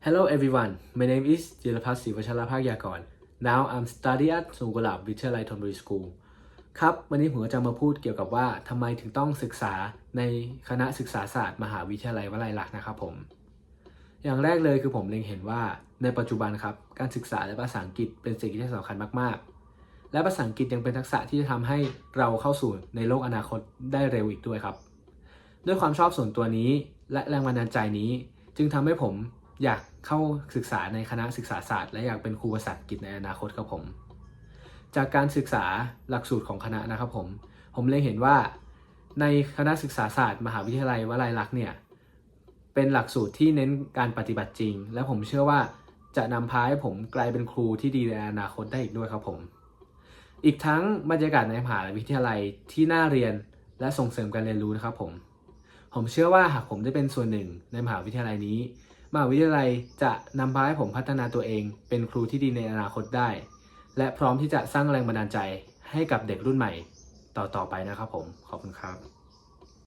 Hello everyone, my name is จิรพัฒน์ศรีวชรภาคยากร Now I'm studying at สุกุหลาบวิทยาลัยธนบุรีสคูลครับ วันนี้ผมจะมาพูดเกี่ยวกับว่าทำไมถึงต้องศึกษาในคณะศึกษาศาสตร์มหาวิทยาลัยวลัยลักษณ์นะครับผม อย่างแรกเลยคือผมเล็งเห็นว่าในปัจจุบันครับ การศึกษาและภาษาอังกฤษเป็นสิ่งที่สำคัญมาก ๆ และภาษาอังกฤษยังเป็นทักษะที่จะทำให้เราเข้าสู่ในโลกอนาคตได้เร็วอีกด้วยครับ ด้วยความชอบส่วนตัวนี้และแรงบันดาลใจนี้ จึงทำให้ผม อยากเข้าศึกษาในคณะศึกษาศาสตร์ และอยากเป็นครูภาษาอังกฤษในอนาคตครับผม จากการศึกษาหลักสูตรของคณะนะครับผม ผมเลยเห็นว่าในคณะศึกษาศาสตร์ มหาวิทยาลัยวลัยลักษณ์เนี่ยเป็นหลักสูตรที่เน้นการปฏิบัติจริง และผมเชื่อว่าจะนำพาให้ผมกลายเป็นครูที่ดีในอนาคตได้อีกด้วยครับผม อีกทั้งบรรยากาศในมหาวิทยาลัยที่น่าเรียนและส่งเสริมการเรียนรู้นะครับผม ผมเชื่อว่าหากผมได้เป็นส่วนหนึ่งในมหาวิทยาลัยนี้ มหาวิทยาลัยจะนำพาให้ผมพัฒนาตัวเอง เป็นครูที่ดีในอนาคตได้ และพร้อมที่จะสร้างแรงบันดาลใจให้กับเด็กรุ่นใหม่ ต่อๆไปนะครับผม ขอบคุณครับ